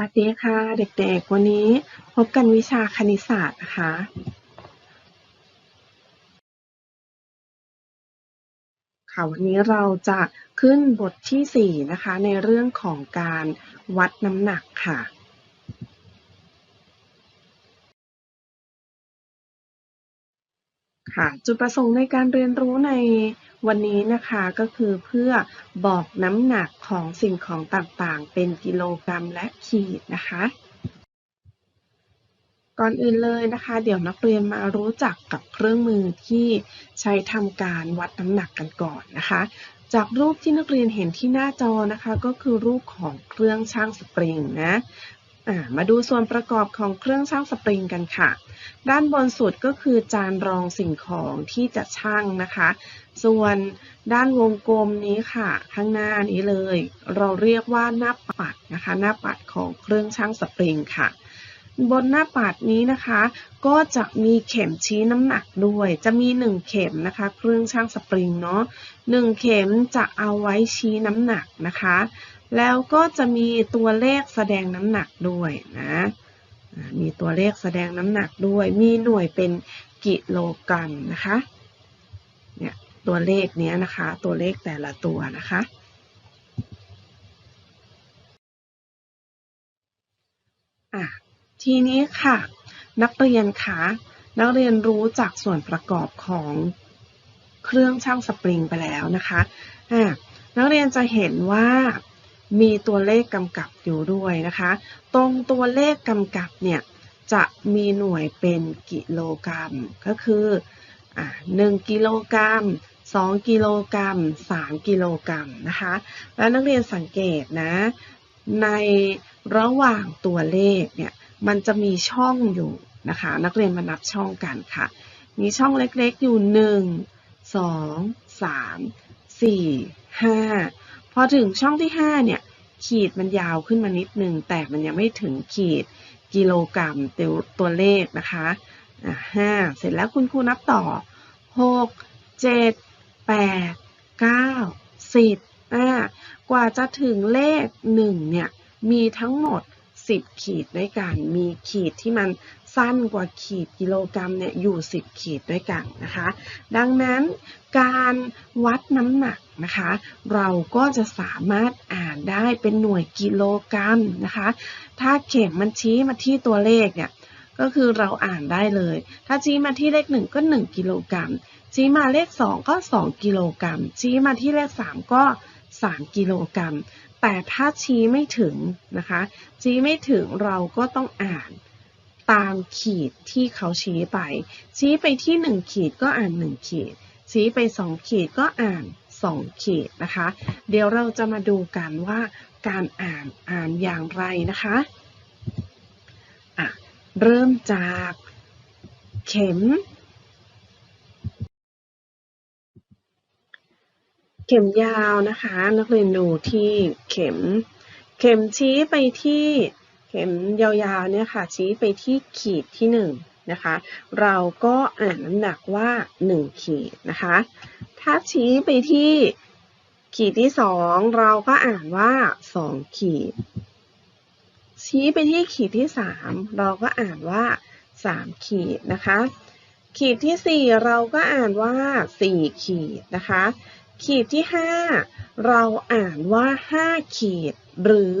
วัสดีค่ะ เด็กๆ วันนี้พบกันวิชาคณิตศาสตร์นะคะ ค่ะวันนี้เราจะขึ้นบทที่ 4 นะคะ ในเรื่องของการวัดน้ำหนักค่ะ ค่ะจุดประสงค์ในการเรียนรู้ในวันนี้นะคะก็คือเพื่อบอกน้ำหนักของสิ่งของต่างๆ เป็นกิโลกรัมและขีดนะคะ ก่อนอื่นเลยนะคะ เดี๋ยวนักเรียนมารู้จักกับเครื่องมือที่ใช้ทำการวัดน้ำหนักกันก่อนนะคะ จากรูปที่นักเรียนเห็นที่หน้าจอนะคะ ก็คือรูปของเครื่องช่างสปริงนะ มาดูส่วนประกอบของเครื่องช่างสปริงกันค่ะ ด้านบนสุดก็คือจานรองสิ่งของที่จะช่างนะคะ ส่วนด้านวงกลมนี้ค่ะ ข้างหน้านี้เลย เราเรียกว่าหน้าปัดนะคะ หน้าปัดของเครื่องช่างสปริงค่ะ บนหน้าปัดนี้นะคะ ก็จะมีเข็มชี้น้ำหนักด้วย จะมี 1 เข็มนะคะ เครื่องช่างสปริงเนาะ1เข็มจะเอาไว้ชี้น้ำหนักนะคะ แล้วก็จะมีตัวเลขแสดงน้ำหนักด้วยนะ มีตัวเลขแสดงน้ำหนักด้วย มีหน่วยเป็นกิโลกรัมนะคะ เนี่ยตัวเลขเนี้ยนะคะ ตัวเลขแต่ละตัวนะคะ อะ ทีนี้ค่ะ นักเรียนคะนักเรียนรู้จากส่วนประกอบของเครื่องช่างสปริงไปแล้วนะคะ อะ นักเรียนจะเห็นว่า มีตัวเลขกำกับอยู่ด้วยนะคะ ตรงตัวเลขกำกับเนี่ยจะมีหน่วยเป็นกิโลกรัม ก็คืออะ1กิโลกรัม 2 กิโลกรัม 3 กิโลกรัมนะคะ แล้วนักเรียนสังเกตนะ ในระหว่างตัวเลขเนี่ยมันจะมีช่องอยู่นะคะ นักเรียนมานับช่องกันค่ะ มีช่องเล็กๆอยู่ 1 2 3 4 5 พอถึงช่องที่ 5 เนี่ย ขีดมันยาวขึ้นมานิดนึง แต่มันยังไม่ถึงขีดกิโลกรัมตัวตัวเลขนะคะอะห้าเสร็จแล้วคุณครูนับต่อ6 7 8 9 10อ่ากว่าจะถึงเลข1เนี่ยมีทั้งหมด10ขีดด้วยกัน มีขีดที่มัน สั้นกว่าขีดกิโลกรัมเนี่ยอยู่ 10 ขีดด้วยกันนะคะ ดังนั้นการวัดน้ำหนักนะคะ เราก็จะสามารถอ่านได้เป็นหน่วยกิโลกรัมนะคะ ถ้าเข็มมันชี้มาที่ตัวเลขเนี่ยก็คือเราอ่านได้เลย ถ้าชี้มาที่เลข 1 ก็ 1 กิโลกรัม ชี้มาเลข 2 ก็ 2 กิโลกรัม ชี้มาที่เลข 3 ก็ 3 กิโลกรัม แต่ถ้าชี้ไม่ถึงนะคะ ชี้ไม่ถึงเราก็ต้องอ่าน ตามขีดที่เขาชี้ไป ชี้ไปที่ 1 ขีดก็อ่าน 1 ขีด ชี้ไป 2 ขีดก็อ่าน 2 ขีดนะคะ เดี๋ยวเราจะมาดูกันว่าการอ่านอ่านอย่างไรนะคะอะเริ่มจากเข็ม เข็มยาวนะคะ นักเรียนดูที่เข็ม เข็มชี้ไปที่ เข็มยาวๆเนี่ยค่ะชี้ไปที่ขีดที่ 1 นะคะ เราก็อ่านน้ำหนักว่า 1 ขีดนะคะ ถ้าชี้ไปที่ขีดที่ 2 เราก็อ่านว่า 2 ขีด ชี้ไปที่ขีดที่ 3 เราก็อ่านว่า 3 ขีดนะคะ ขีดที่ 4 เราก็อ่านว่า 4 ขีดนะคะ ขีดที่ 5 เราอ่านว่า 5 ขีดหรือ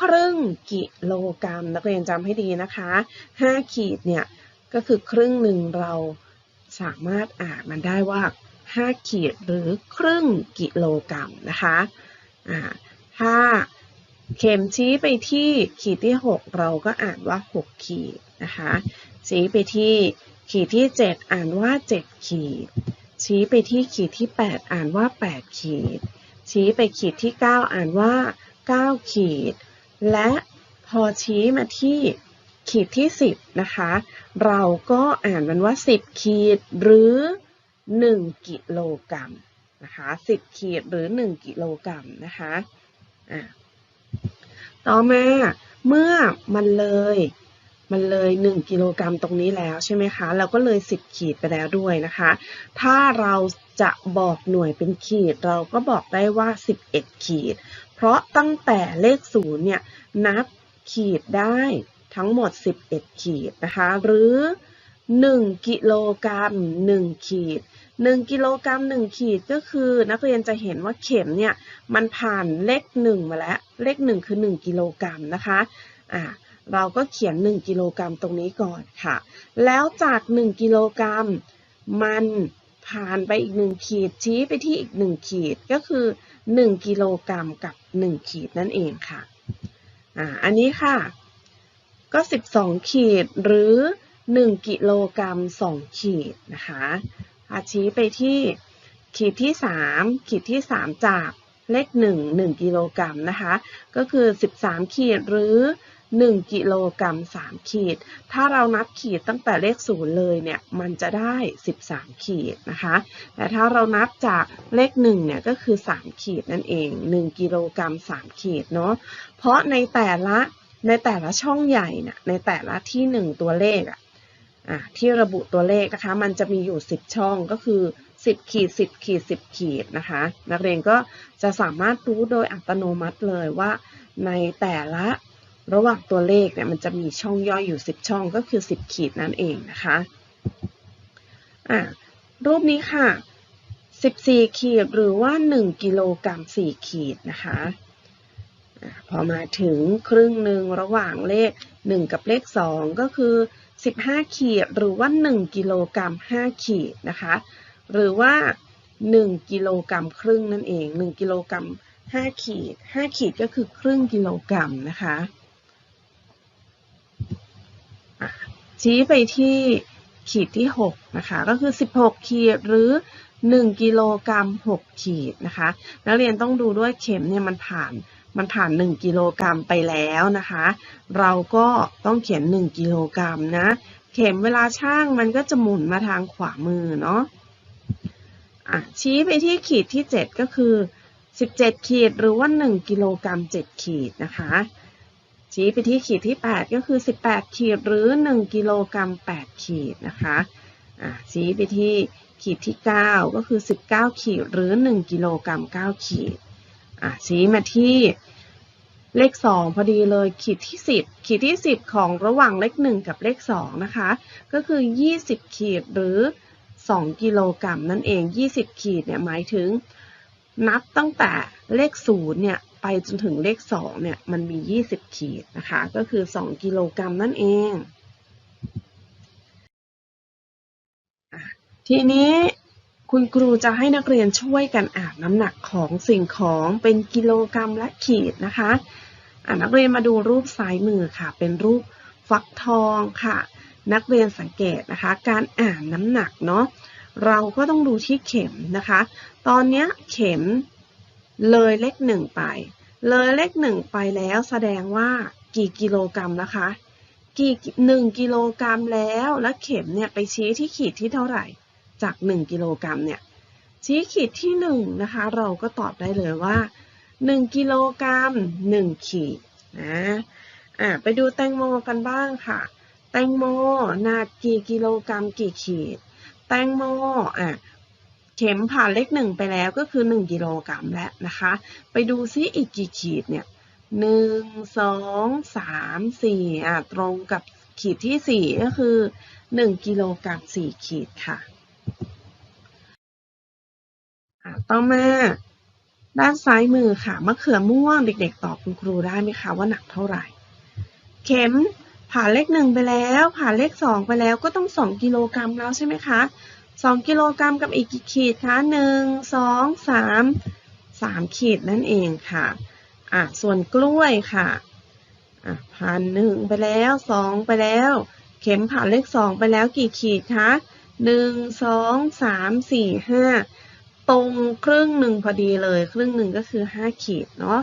ครึ่งกิโลกรัม นักเรียนจำให้ดีนะคะ 5 ขีดเนี่ยก็คือครึ่งหนึ่งเราสามารถอ่านมันได้ว่า 5 ขีดหรือครึ่งกิโลกรัมนะคะะถ้าเข็มชี้ไปที่ขีดที่ 6 เราก็อ่านว่า 6 ขีดนะคะชี้ไปที่ขีดที่ 7 อ่านว่า 7 ขีด ชี้ไปที่ขีดที่ 8 อ่านว่า 8 ขีด ชี้ไปขีดที่ 9 อ่านว่า 9 ขีด และพอชี้มาที่ขีดที่ 10 นะคะ เราก็อ่านมันว่า 10 ขีดหรือ 1 กิโลกรัมนะคะ 10 ขีดหรือ 1 กิโลกรัมนะคะะต่อมาเมื่อมันเลยมันเลย 1 กิโลกรัมตรงนี้แล้วใช่ไหมคะ เราก็เลย 10 ขีดไปแล้วด้วยนะคะ ถ้าเราจะบอกหน่วยเป็นขีด เราก็บอกได้ว่า 11 ขีด เพราะตั้งแต่เลข0เนี่ยนับขีดได้ทั้งหมด 11 ขีดนะคะ หรือ 1 กิโลกรัม 1 ขีด 1 กิโลกรัม 1 ขีดก็คือนักเรียนจะเห็นว่าเข็มเนี่ยมันผ่านเลข 1 มาแล้ว เลข 1 คือ 1 กิโลกรัมนะคะอ่าเราก็เขียน 1 กิโลกรัมตรงนี้ก่อนค่ะ แล้วจาก 1 กิโลกรัมมัน ผ่านไปอีก 1 ขีดชี้ไปที่อีก 1 ขีดก็คือ 1 กิโลกรัมกับ 1 ขีดนั่นเองค่ะอ่าอันนี้ค่ะ ก็ 12 ขีดหรือ 1 กิโลกรัม 2 ขีดนะคะอาชี้ไปที่ขีดที่ 3 ขีดที่ 3 จากเลข 1 1 กิโลกรัมนะคะ ก็คือ 13 ขีดหรือ 1 กิโลกรัม 3 ขีด ถ้าเรานับขีดตั้งแต่เลข0เลยเนี่ย มันจะได้ 13 ขีดนะคะ แต่ถ้าเรานับจากเลข1เนี่ยก็คือ 3 ขีดนั่นเอง 1 กิโลกรัม 3 ขีดเนาะ เพราะในแต่ละในแต่ละช่องใหญ่น่ะในแต่ละที่ 1 ตัวเลขอะอะที่ระบุตัวเลขนะคะ มันจะมีอยู่ 10 ช่องก็คือ 10 ขีด 10 ขีด 10 ขีดนะคะ นักเรียนก็จะสามารถรู้โดยอัตโนมัติเลยว่าในแต่ละ ระหว่างตัวเลขเนี่ยมันจะมีช่องย่อยอยู่ 10 ช่องก็คือ 10 ขีดนั่นเองนะคะอะรูปนี้ค่ะ 14 ขีดหรือว่า 1 กิโลกรัม 4 ขีดนะคะพอมาถึงครึ่งหนึ่งระหว่างเลข 1 กับเลข 2 ก็คือ 15 ขีดหรือว่า 1 กิโลกรัม 5 ขีดนะคะ หรือว่า 1 กิโลกรัมครึ่งนั่นเอง 1 กิโลกรัม 5 ขีด 5 ขีดก็คือครึ่งกิโลกรัมนะคะ ชี้ไปที่ขีดที่ 6 นะคะ ก็คือ 16 ขีดหรือ 1 กิโลกรัม 6 ขีดนะคะ นักเรียนต้องดูด้วยเข็มเนี่ยมันผ่านมันผ่าน 1 กิโลกรัมไปแล้วนะคะ เราก็ต้องเขียน 1 กิโลกรัมนะ เข็มเวลาช่างมันก็จะหมุนมาทางขวามือเนาะะชี้ไปที่ขีดที่ 7 ก็คือ 17 ขีดหรือว่า 1 กิโลกรัม 7 ขีดนะคะ ชี้ไปที่ขีดที่ 8 ก็คือ 18 ขีดหรือ 1 กิโลกรัม 8 ขีดนะคะะชี้ไปที่ขีดที่ 9 ก็คือ 19 ขีดหรือ 1 กิโลกรัม 9 ขีดชี้มาที่เลข 2 พอดีเลยขีดที่ 10 ขีดที่ 10 ของระหว่างเลข 1 กับเลข 2 นะคะ ก็คือ 20 ขีดหรือ 2 กิโลกรัมนั่นเอง 20 ขีดเนี่ยหมายถึงนับตั้งแต่เลข 0 เนี่ย ไปจนถึงเลข 2 เนี่ย มันมี 20 ขีดนะคะ ก็คือ 2 กิโลกรัมนั่นเองทีนี้คุณครูจะให้นักเรียนช่วยกันอ่านน้ำหนักของสิ่งของเป็นกิโลกรัมและขีดนะคะนักเรียนมาดูรูปซ้ายมือค่ะ เป็นรูปฟักทองค่ะ นักเรียนสังเกตนะคะ การอ่านน้ำหนักเนาะเราก็ต้องดูที่เข็มนะคะ ตอนนี้เข็มเลยเลขหนึ่งไป เลยเลขหนึ่งไปแล้วแสดงว่ากี่กิโลกรัมนะคะ กี่หนึ่งกิโลกรัมแล้วแล้วเข็มเนี่ยไปชี้ที่ขีดที่เท่าไหร่ จาก 1 กิโลกรัมเนี่ยชี้ขีดที่1นะคะเราก็ตอบได้เลยว่า 1 กิโลกรัม1 ขีดนะอะไปดูแตงโมกันบ้างค่ะ แตงโมหนักกี่กิโลกรัมกี่ขีด แตงโมอะ เข็มผ่านเลขหนึ่งไปแล้วก็คือ 1 กิโลกรัมแล้วนะคะ ไปดูซิอีกกี่ขีดเนี่ยหนึ่งสองสามสี่อะตรงกับขีดที่สี่ก็คือ1กิโลกรัมสี่ขีดค่ะต่อมาด้านซ้ายมือค่ะมะเขือม่วงเด็กๆตอบคุณครูได้ไหมคะว่าหนักเท่าไหร่ เข็มผ่านเลขหนึ่งไปแล้ว ผ่านเลขสองไปแล้วก็ต้องสองกิโลกรัมแล้วใช่ไหมคะ สองกิโลกรัมกับอีกกี่ขีดคะหนึ่งสองสามสามขีดนั่นเองค่ะอะส่วนกล้วยค่ะอะผ่านหนึ่งไปแล้วสองไปแล้ว เข็มผ่านเลขสองไปแล้วกี่ขีดคะหนึ่งสองสามสี่ห้าตรงครึ่งหนึ่งพอดีเลย ครึ่งหนึ่งก็คือ 5 ขีดเนาะ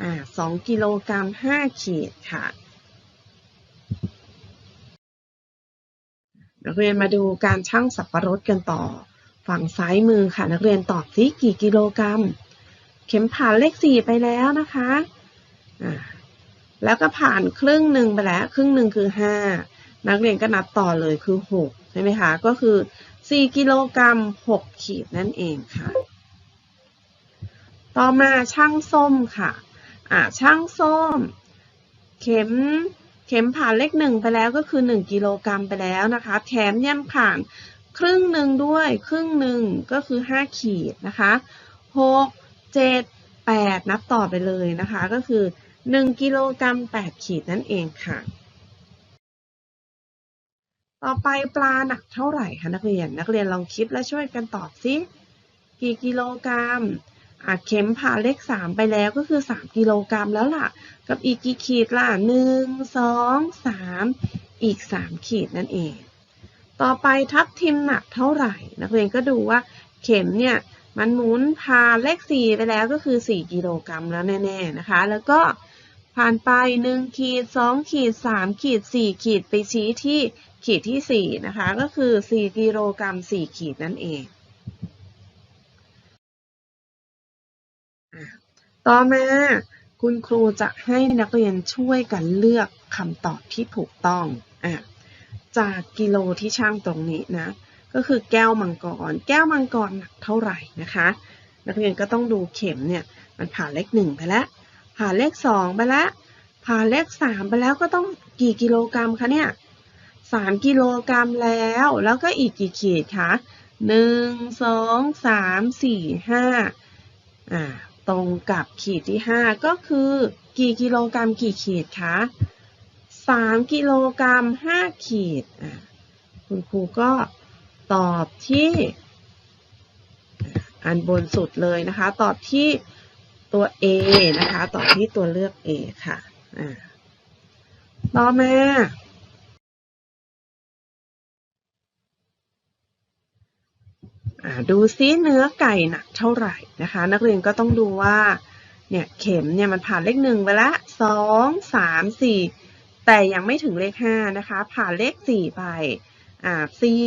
อ่า2กิโลกรัม5ขีดค่ะ นักเรียนมาดูการชั่งสับปะรดกันต่อ ฝั่งซ้ายมือค่ะ นักเรียนตอบซิกี่กิโลกรัม เข็มผ่านเลข4ไปแล้วนะคะอ่าแล้วก็ผ่านครึ่งหนึ่งไปแล้ว ครึ่งหนึ่งคือ5นักเรียนก็นับต่อเลยคือ6ใช่ไหมคะ ก็คือ4กิโลกรัม6ขีดนั่นเองค่ะ ต่อมาช่างส้มค่ะ อ่าช่างส้ม เข็ม เข็มผ่านเลขหนึ่งไปแล้วก็คือ 1 กิโลกรัมไปแล้วนะคะแถมยังผ่านครึ่งหนึ่งด้วยครึ่งหนึ่งก็คือ 5 ขีดนะคะ6 7 8 นับต่อไปเลยนะคะก็คือ 1 กิโลกรัม 8 ขีดนั่นเองค่ะ ต่อไปปลาหนักเท่าไหร่คะนักเรียนนักเรียนลองคิดและช่วยกันตอบสิกี่กิโลกรัม อะเข็มผ่าเลข3ไปแล้วก็คือ3กิโลกรัมแล้วล่ะ กับอีกกี่ขีดล่ะ1 2 3อีก3ขีดนั่นเอง ต่อไปทับทิมหนักเท่าไหร่ นักเรียนก็ดูว่าเข็มเนี่ยมันหมุนผ่านเลข4ไปแล้วก็คือ4กิโลกรัมแล้วแน่ๆนะคะ แล้วก็ผ่านไป1ขีด2ขีด3ขีด4ขีดไปชี้ที่ขีดที่4นะคะ ก็คือ4กิโลกรัม4ขีดนั่นเอง ต่อมาคุณครูจะให้นักเรียนช่วยกันเลือกคำตอบที่ถูกต้องอะจากกิโลที่ช่างตรงนี้นะ ก็คือแก้วมังกร แก้วมังกรหนักเท่าไหร่นะคะ นักเรียนก็ต้องดูเข็มเนี่ยมันผ่านเลขหนึ่งไปแล้ว ผ่านเลขสองไปแล้ว ผ่านเลขสามไปแล้วก็ต้องกี่กิโลกรัมคะเนี่ยสามกิโลกรัมแล้ว แล้วก็อีกกี่ขีดคะหนึ่งสองสามสี่ห้าอ่า ตรงกับขีดที่ 5 ก็คือกี่กิโลกรัมกี่ขีดคะ 3 กิโลกรัม 5 ขีด คุณครูก็ตอบที่อันบนสุดเลยนะคะ ตอบที่ตัว A นะคะ ตอบที่ตัวเลือก A ค่ะ ต่อมา ดูซิเนื้อไก่หนักเท่าไหร่นะคะ นักเรียนก็ต้องดูว่าเนี่ยเข็มเนี่ยมันผ่านเลขหนึ่งไปละสองสามสี่แต่ยังไม่ถึงเลขห้านะคะ ผ่านเลขสี่ไปอ่าสี่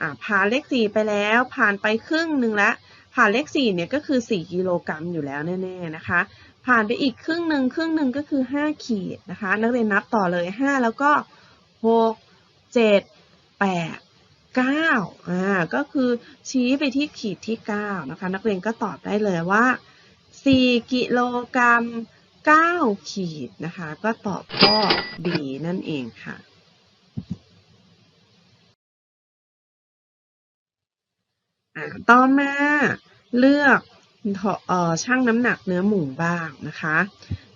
อ่าผ่านเลขสี่ไปแล้ว ผ่านไปครึ่งหนึ่งละผ่านเลขสี่เนี่ยก็คือสี่กิโลกรัมอยู่แล้วแน่ๆนะคะ ผ่านไปอีกครึ่งหนึ่งครึ่งหนึ่งก็คือห้าขีดนะคะ นักเรียนนับต่อเลยห้าแล้วก็หกเจ็ดแปด 9อ่าก็คือชี้ไปที่ขีดที่ 9 นะคะ นักเรียนก็ตอบได้เลยว่า 4 กิโลกรัม 9 ขีดนะคะ ก็ตอบข้อ B นั่นเองค่ะ ต่อมาเลือกออช่างน้ำหนักเนื้อหมูบ้างนะคะ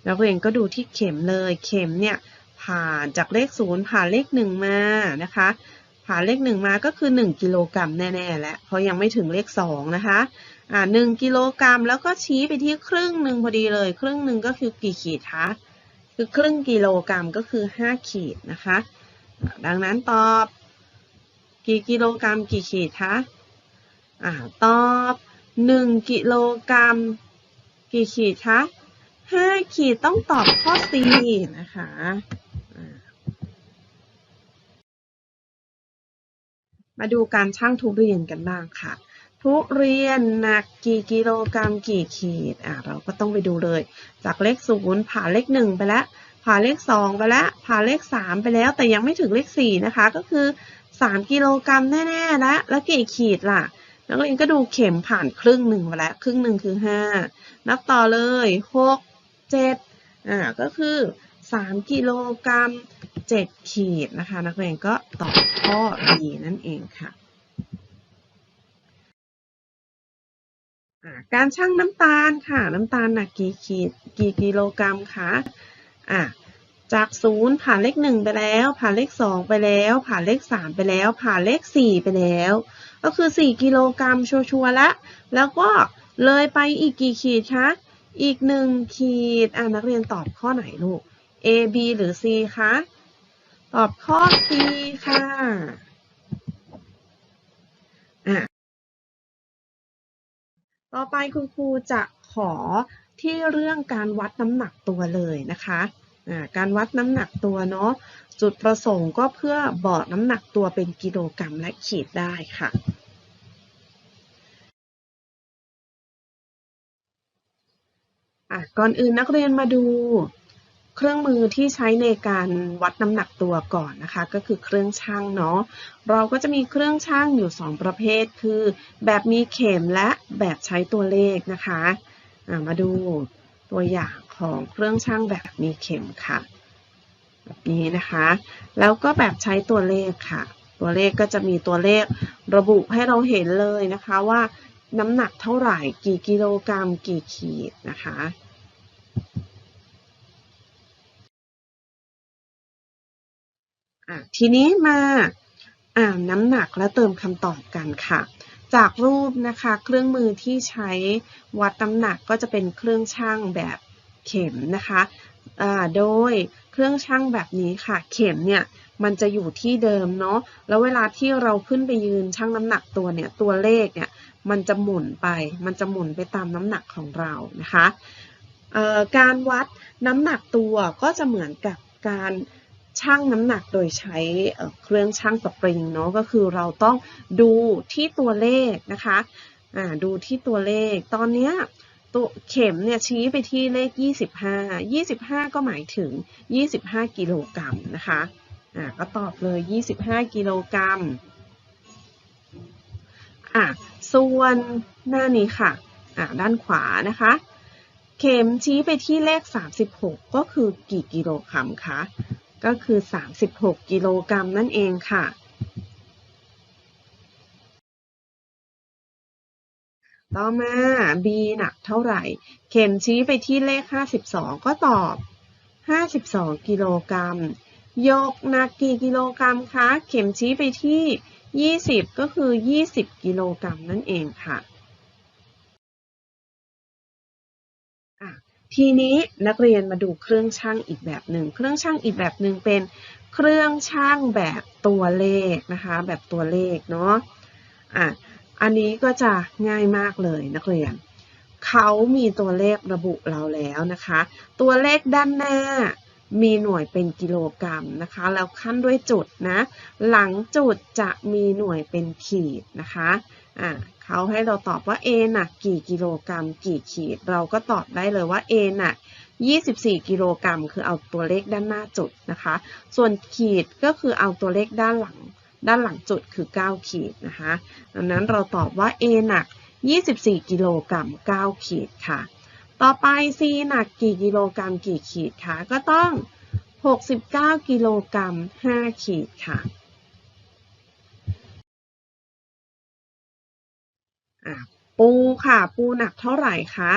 นักเรียนก็ดูที่เข็มเลย เข็มเนี่ยผ่านจากเลข 0 ผ่านเลข 1 มานะคะ ผ่าเลขหนึ่งมาก็คือ 1 กิโลกรัมแน่ๆแล้วเพราะยังไม่ถึงเลข 2 นะคะ อ่าหกิโลกรัมแล้วก็ชี้ไปที่ครึ่งหนึ่งพอดีเลย ครึ่งหนึ่งก็คือกี่ขีดคะคือครึ่งกิโลกรัมก็คือ 5 ขีดนะคะ ดังนั้นตอบ กี่กิโลกรัมกี่ขีดคะอ่าตอบ 1 กิโลกรัม กี่ขีดคะ5ขีดต้องตอบข้อ C นะคะ มาดูการชั่งทุเรียนกันบ้างค่ะ ทุเรียนหนักกี่กิโลกรัมกี่ขีดอะเราก็ต้องไปดูเลย จากเลขศูนย์ผ่านเลขหนึ่งไปแล้ว ผ่านเลขสองไปแล้ว ผ่านเลขสามไปแล้ว แต่ยังไม่ถึงเลขสี่นะคะ ก็คือสามกิโลกรัมแน่ๆแล้วแล้วกี่ขีดล่ะ นักเรียนก็ดูเข็มผ่านครึ่งหนึ่งไปแล้ว ครึ่งหนึ่งคือห้านับต่อเลยหกเจ็ดอ่าก็คือ3กิโลกรัม 7 ขีดนะคะ นักเรียนก็ตอบข้อ B นั่นเองค่ะ การชั่งน้ำตาลค่ะ น้ำตาลหนักกี่ขีดกี่กิโลกรัมคะอะจากศูนย์ผ่านเลขหนึ่งไปแล้ว ผ่านเลขสองไปแล้ว ผ่านเลขสามไปแล้ว ผ่านเลขสี่ไปแล้ว ก็คือสี่กิโลกรัมชัวร์ๆละแล้วก็เลยไปอีกกี่ขีดคะอีกหนึ่งขีดอะนักเรียนตอบข้อไหนลูก A B หรือ C คะ ตอบข้อ C ค่ะะต่อไปคุณครูจะขอที่เรื่องการวัดน้ำหนักตัวเลยนะคะะการวัดน้ำหนักตัวเนาะจุดประสงค์ก็เพื่อบอกน้ำหนักตัวเป็นกิโลกรัมและขีดได้ค่ะ ก่อนอื่นนักเรียนมาดู เครื่องมือที่ใช้ในการวัดน้ำหนักตัวก่อนนะคะ ก็คือเครื่องช่างเนาะเราก็จะมีเครื่องช่างอยู่ 2 ประเภท คือ แบบมีเข็มและแบบใช้ตัวเลขนะคะะมาดูตัวอย่างของเครื่องชั่งแบบมีเข็มค่ะ แบบนี้นะคะ แล้วก็แบบใช้ตัวเลขค่ะ ตัวเลขก็จะมีตัวเลขระบุให้เราเห็นเลยนะคะว่าน้ำหนักเท่าไหร่กี่กิโลกรัมกี่ขีดนะคะอะ ทีนี้มาอ่านน้ำหนักและเติมคำตอบกันค่ะ จากรูปนะคะเครื่องมือที่ใช้วัดน้ำหนักก็จะเป็นเครื่องชั่งแบบเข็มนะคะโดยเครื่องชั่งแบบนี้ค่ะ เข็มเนี่ยมันจะอยู่ที่เดิมเนาะแล้วเวลาที่เราขึ้นไปยืนชั่งน้ำหนักตัวเนี่ยตัวเลขเนี่ยมันจะหมุนไป มันจะหมุนไปตามน้ำหนักของเรานะคะการวัดน้ำหนักตัวก็จะเหมือนกับการ ชั่งน้ำหนักโดยใช้เครื่องชั่งสปริงเนาะก็คือเราต้องดูที่ตัวเลขนะคะดูที่ตัวเลขตอนนี้ตัวเข็มเนี่ยชี้ไปที่เลข 25 25 ก็หมายถึง 25 กิโลกรัมนะคะอ่าก็ตอบเลย 25 กิโลกรัมอะส่วนหน้านี้ค่ะอ่าด้านขวานะคะ เข็มชี้ไปที่เลข 36 ก็คือกี่กิโลกรัมคะ ก็คือ 36 กิโลกรัมนั่นเองค่ะ ต่อมา B หนักเท่าไหร่ เข็มชี้ไปที่เลข 52 ก็ตอบ 52 กิโลกรัม ยกหนักกี่กิโลกรัมคะ เข็มชี้ไปที่ 20 ก็คือ 20 กิโลกรัมนั่นเองค่ะ ทีนี้นักเรียนมาดูเครื่องช่างอีกแบบหนึ่ง เครื่องช่างอีกแบบหนึ่งเป็นเครื่องช่างแบบตัวเลขนะคะ แบบตัวเลขเนาะ อะ อันนี้ก็จะง่ายมากเลยนักเรียน เขามีตัวเลขระบุเราแล้วนะคะ ตัวเลขด้านหน้ามีหน่วยเป็นกิโลกรัมนะคะ แล้วขั้นด้วยจุดนะ หลังจุดจะมีหน่วยเป็นขีดนะคะ อะ เขาให้เราตอบว่า A หนักกี่กิโลกรัม กี่ขีด เราก็ตอบได้เลยว่า A หนัก24 กิโลกรัม คือเอาตัวเลขด้านหน้าจุดนะคะ ส่วนขีดก็คือเอาตัวเลขด้านหลัง ด้านหลังจุดคือ 9 ขีดนะคะ ดังนั้นเราตอบว่า A หนัก 24 กิโลกรัม 9 ขีดค่ะ ต่อไป C หนักกี่กิโลกรัม กี่ขีดคะ ก็ต้อง 69 กิโลกรัม 5 ขีดค่ะ ปูค่ะ ปูหนักเท่าไหร่คะ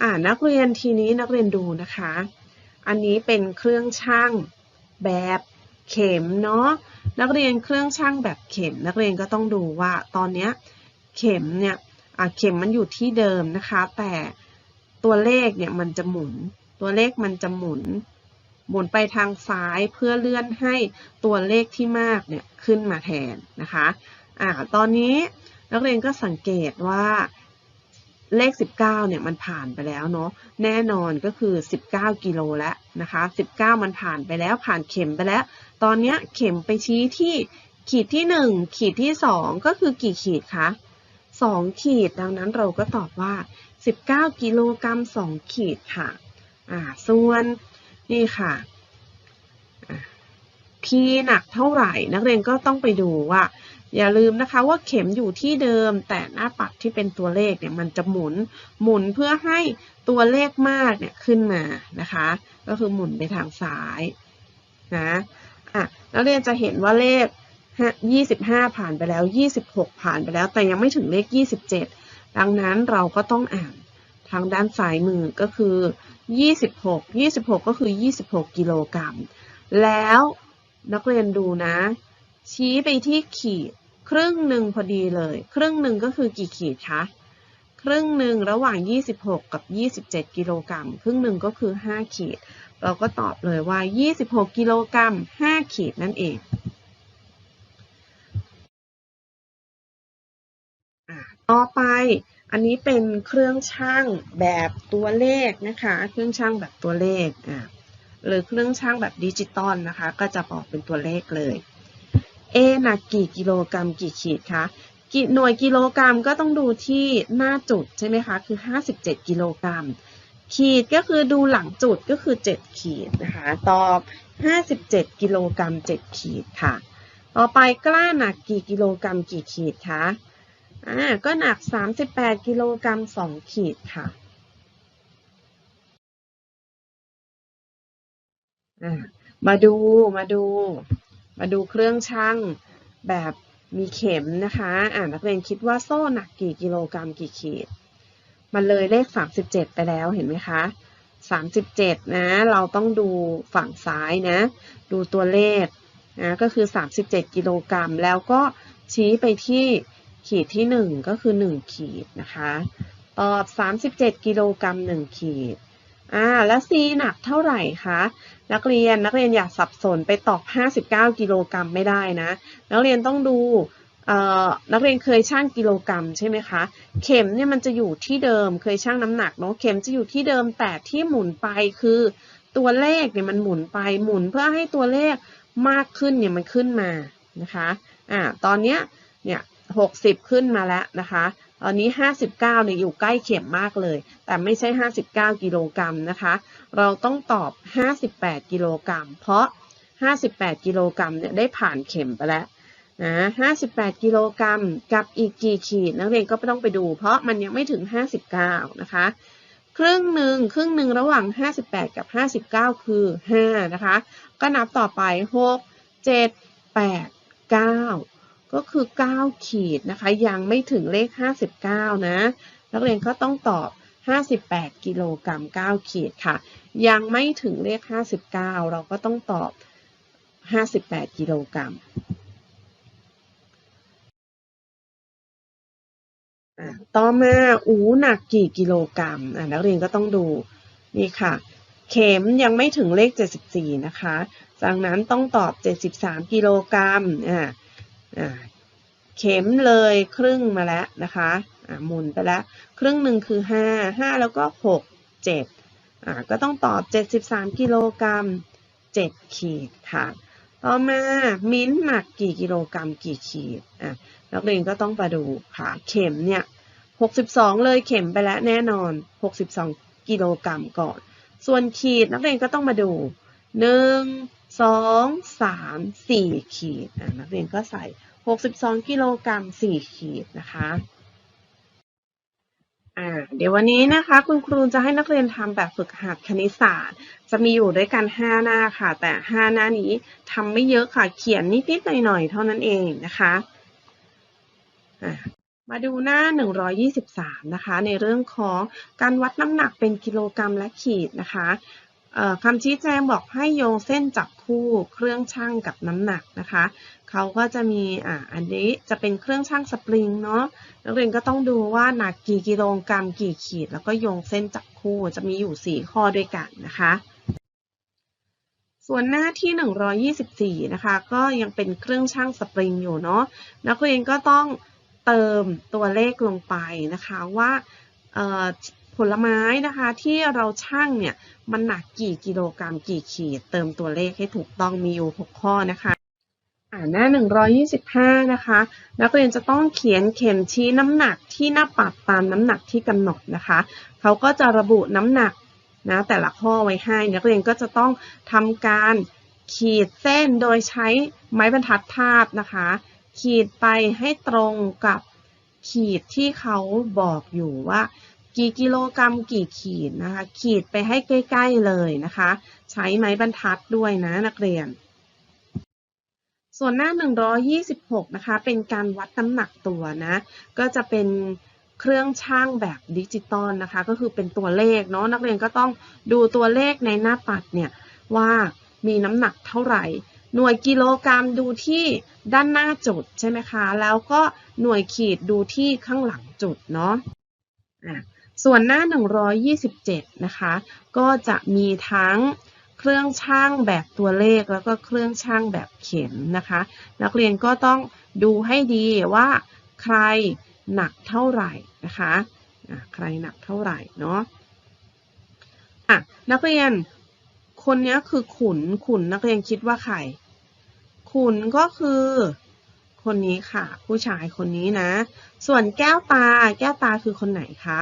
อ่านักเรียนทีนี้นักเรียนดูนะคะ อันนี้เป็นเครื่องช่างแบบเข็มเนาะนักเรียนเครื่องช่างแบบเข็ม นักเรียนก็ต้องดูว่าตอนนี้เข็มเนี่ยเข็มมันอยู่ที่เดิมนะคะ แต่ตัวเลขเนี่ยมันจะหมุน ตัวเลขมันจะหมุน หมุนไปทางซ้ายเพื่อเลื่อนให้ตัวเลขที่มากเนี่ยขึ้นมาแทนนะคะอ่าตอนนี้ นักเรียนก็สังเกตว่าเลข 19 เนี่ยมันผ่านไปแล้วเนาะแน่นอนก็คือ 19 กิโลแล้วนะคะ 19 มันผ่านไปแล้วผ่านเข็มไปแล้ว ตอนนี้เข็มไปชี้ที่ขีดที่ 1 ขีดที่ 2 ก็คือกี่ขีดคะ 2 ขีดดังนั้นเราก็ตอบว่า 19 กิโลกรัม 2 ขีดค่ะอ่าส่วนนี่ค่ะพีหนักเท่าไหร่ นักเรียนก็ต้องไปดูว่า อย่าลืมนะคะว่าเข็มอยู่ที่เดิม แต่หน้าปัดที่เป็นตัวเลขเนี่ยมันจะหมุนหมุนเพื่อให้ตัวเลขมากเนี่ยขึ้นมานะคะ ก็คือหมุนไปทางซ้ายนะอะนักเรียนจะเห็นว่าเลข 25 ผ่านไปแล้ว 26 ผ่านไปแล้ว แต่ยังไม่ถึงเลข 27 ดังนั้นเราก็ต้องอ่านทางด้านซ้ายมือก็คือ 26 26 ก็คือ 26 กิโลกรัม แล้วนักเรียนดูนะ ชี้ไปที่ขีด ครึ่งหนึ่งพอดีเลย ครึ่งหนึ่งก็คือกี่ขีดคะ ครึ่งหนึ่งระหว่าง 26 กับ 27 กิโลกรัม ครึ่งหนึ่งก็คือ 5 ขีด เราก็ตอบเลยว่า 26 กิโลกรัม 5 ขีดนั่นเองต่อไปอันนี้เป็นเครื่องช่างแบบตัวเลขนะคะ เครื่องช่างแบบตัวเลขอ่าหรือเครื่องช่างแบบดิจิตอลนะคะ ก็จะบอกเป็นตัวเลขเลย A หนักกี่กิโลกรัมกี่ขีดคะกี่หน่วยกิโลกรัมก็ต้องดูที่หน้าจุดใช่ไหมคะ คือ 57 กิโลกรัม ขีดก็คือดูหลังจุดก็คือ 7 ขีดนะคะ ตอบ 57 กิโลกรัม 7 ขีดค่ะ ต่อไปกล้าหนักกี่กิโลกรัมกี่ขีดคะ อ่า ก็หนัก 38 กิโลกรัม 2 ขีดค่ะอ่ามาดู มาดู มาดูเครื่องชั่งแบบมีเข็มนะคะอ่านักเรียนคิดว่าโซ่หนักกี่กิโลกรัมกี่ขีด มันเลยเลข 37 ไปแล้วเห็นไหมคะ37 นะ เราต้องดูฝั่งซ้ายนะ ดูตัวเลขนะก็คือ 37 กิโลกรัม แล้วก็ชี้ไปที่ขีดที่ 1 ก็คือ 1 ขีดนะคะ ตอบ 37 กิโลกรัม 1 ขีด อ่าแล้ว C หนักเท่าไหร่คะนักเรียนนักเรียนอย่าสับสนไปตอบ 59 กิโลกรัมไม่ได้นะ นักเรียนต้องดูเอ่อนักเรียนเคยชั่งกิโลกรัมใช่ไหมคะ เข็มเนี่ยมันจะอยู่ที่เดิมเคยชั่งน้ำหนักเนาะเข็มจะอยู่ที่เดิมแต่ที่หมุนไปคือตัวเลขเนี่ยมันหมุนไปหมุนเพื่อให้ตัวเลขมากขึ้นเนี่ยมันขึ้นมานะคะอ่าตอนเนี้ยเนี่ย60ขึ้นมาแล้วนะคะ ตอนนี้ 59เนี่ยอยู่ใกล้เข็มมากเลย แต่ไม่ใช่ 59 กิโลกรัมนะคะ เราต้องตอบ 58 กิโลกรัม เพราะ 58 กิโลกรัมเนี่ยได้ผ่านเข็มไปแล้วนะ58 กิโลกรัมกับอีกกี่ขีดนักเรียนก็ต้องไปดู เพราะมันยังไม่ถึง 59 นะคะ ครึ่งหนึ่งครึ่งหนึ่งระหว่าง 58 กับ 59 คือ 5 นะคะ ก็นับต่อไป 6 7 8 9 ก็คือ 9 ขีดนะคะ ยังไม่ถึงเลข 59 นะ นักเรียนก็ต้องตอบ 58 กิโลกรัม 9 ขีดค่ะ ยังไม่ถึงเลข 59 เราก็ต้องตอบ 58 กิโลกรัมต่อมาอูหนักกี่กิโลกรัมนักเรียนก็ต้องดูนี่ค่ะ เข็มยังไม่ถึงเลข 74 นะคะดังนั้นต้องตอบ 73 กิโลกรัมอ่า เข็มเลยครึ่งมาแล้วนะคะหมุนไปแล้ว ครึ่งหนึ่งคือ 5 5 แล้วก็ 6 7อ่าก็ต้องตอบ 73 กิโลกรัม 7 ขีดค่ะ ต่อมามิ้นหนักกี่กิโลกรัมกี่ขีดอะนักเรียนก็ต้องไปดูค่ะ เข็มเนี่ย 62 เลยเข็มไปแล้วแน่นอน 62 กิโลกรัมก่อน ส่วนขีดนักเรียนก็ต้องมาดู 1 2 3 4ขีดอะนักเรียนก็ใส่ 62 กิโลกรัม4ขีดนะคะอ่าเดี๋ยววันนี้นะคะ คุณครูจะให้นักเรียนทำแบบฝึกหัดคณิตศาสตร์ จะมีอยู่ด้วยกัน 5 หน้าค่ะ แต่ 5 หน้านี้ทำไม่เยอะค่ะ เขียนนิดๆหน่อยๆ เท่านั้นเองนะคะอ่ามาดูหน้า 123 นะคะ ในเรื่องของการวัดน้ำหนักเป็นกิโลกรัมและขีดนะคะ คำชี้แจงบอกให้โยงเส้นจับคู่เครื่องชั่งกับน้ำหนักนะคะ เขาก็จะมีอ่าอันนี้จะเป็นเครื่องชั่งสปริงเนาะนักเรียนก็ต้องดูว่าหนักกี่กิโลกรัมกี่ขีด แล้วก็โยงเส้นจับคู่จะมีอยู่ 4 ข้อด้วยกันนะคะส่วนหน้าที่ 124 นะคะ ก็ยังเป็นเครื่องชั่งสปริงอยู่เนาะนักเรียนก็ต้องเติมตัวเลขลงไปนะคะว่า ผลไม้นะคะที่เราชั่งเนี่ยมันหนักกี่กิโลกรัมกี่ขีด เติมตัวเลขให้ถูกต้องมีอยู่ 6 ข้อนะคะอ่านหน้า 125 นะคะ นักเรียนจะต้องเขียนเข็มชี้น้ำหนักที่หน้าปัดตามน้ำหนักที่กำหนดนะคะ เขาก็จะระบุน้ำหนักนะแต่ละข้อไว้ให้ นักเรียนก็จะต้องทำการขีดเส้นโดยใช้ไม้บรรทัดทาบนะคะ ขีดไปให้ตรงกับขีดที่เขาบอกอยู่ว่า กี่กิโลกรัมกี่ขีดนะคะ ขีดไปให้ใกล้ ๆ เลยนะคะ ใช้ไม้บรรทัดด้วยนะนักเรียน ส่วนหน้า 126 นะคะ เป็นการวัดน้ำหนักตัวนะ ก็จะเป็นเครื่องชั่งแบบดิจิตอลนะคะ ก็คือเป็นตัวเลขเนาะนักเรียนก็ต้องดูตัวเลขในหน้าปัดเนี่ยว่ามีน้ำหนักเท่าไหร่ หน่วยกิโลกรัมดูที่ด้านหน้าจุดใช่ไหมคะ แล้วก็หน่วยขีดดูที่ข้างหลังจุดเนาะอะ ส่วนหน้า 127 นะคะ ก็จะมีทั้งเครื่องชั่งแบบตัวเลขแล้วก็เครื่องชั่งแบบเข็มนะคะ นักเรียนก็ต้องดูให้ดีว่าใครหนักเท่าไหร่นะคะะใครหนักเท่าไหร่เนาะอะนักเรียนคนนี้คือขุนขุนนักเรียนคิดว่าใครขุนก็คือ คนนี้ค่ะ ผู้ชายคนนี้นะ ส่วนแก้วตาแก้วตาคือคนไหนคะ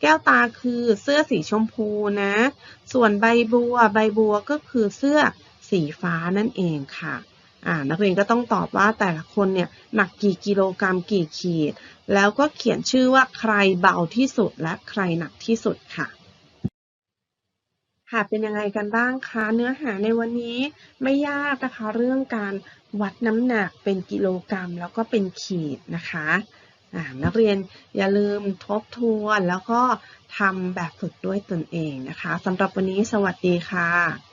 แก้วตาคือเสื้อสีชมพูนะ ส่วนใบบัว ใบบัวก็คือเสื้อสีฟ้านั่นเองค่ะ อ่า นักเรียนก็ต้องตอบว่าแต่ละคนเนี่ยหนักกี่กิโลกรัมกี่ขีด แล้วก็เขียนชื่อว่าใครเบาที่สุดและใครหนักที่สุดค่ะค่ะเป็นยังไงกันบ้างคะเนื้อหาในวันนี้ไม่ยากนะคะ เรื่องการวัดน้ำหนักเป็นกิโลกรัมแล้วก็เป็นขีดนะคะ นักเรียนอย่าลืมทบทวนแล้วก็ทำแบบฝึกด้วยตนเองนะคะสำหรับวันนี้สวัสดีค่ะ